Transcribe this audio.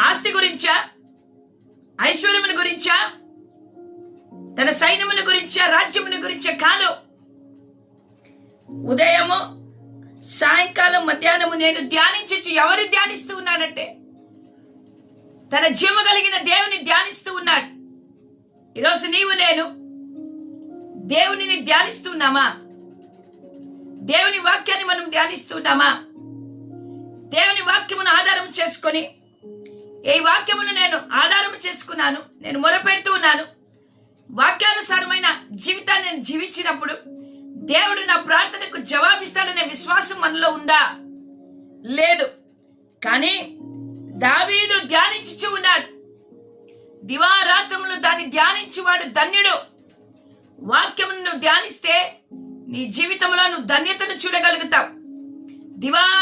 ఆస్తి గురించా? ఐశ్వర్యముని గురించా? తన సైన్యమును గురించా? రాజ్యముని గురించా కాదు. ఉదయము సాయంకాలం మధ్యాహ్నము నేను ధ్యానించచ్చు. ఎవరు ధ్యానిస్తూ ఉన్నాడంటే? తన జీవ కలిగిన దేవుని ధ్యానిస్తూ ఉన్నాడు. ఈరోజు నీవు నేను దేవునిని ధ్యానిస్తున్నామా? దేవుని వాక్యాన్ని మనం ధ్యానిస్తున్నామా? దేవుని వాక్యమును ఆధారం చేసుకొని ఈ వాక్యమును నేను ఆధారం చేసుకున్నాను నేను మొరపెడుతూ ఉన్నాను వాక్యానుసారమైన జీవితాన్ని నేను జీవించినప్పుడు దేవుడు నా ప్రార్థనకు జవాబిస్తాడనే విశ్వాసం మనలో ఉందా? లేదు. కానీ దావీదు ధ్యానించుచు ఉన్నాడు. దివారాత్రములు దాన్ని ధ్యానించువాడు ధన్యుడు. వాక్యమును ధ్యానిస్తే నీ జీవితంలో నువ్వు ధన్యతను చూడగలుగుతావు. దివా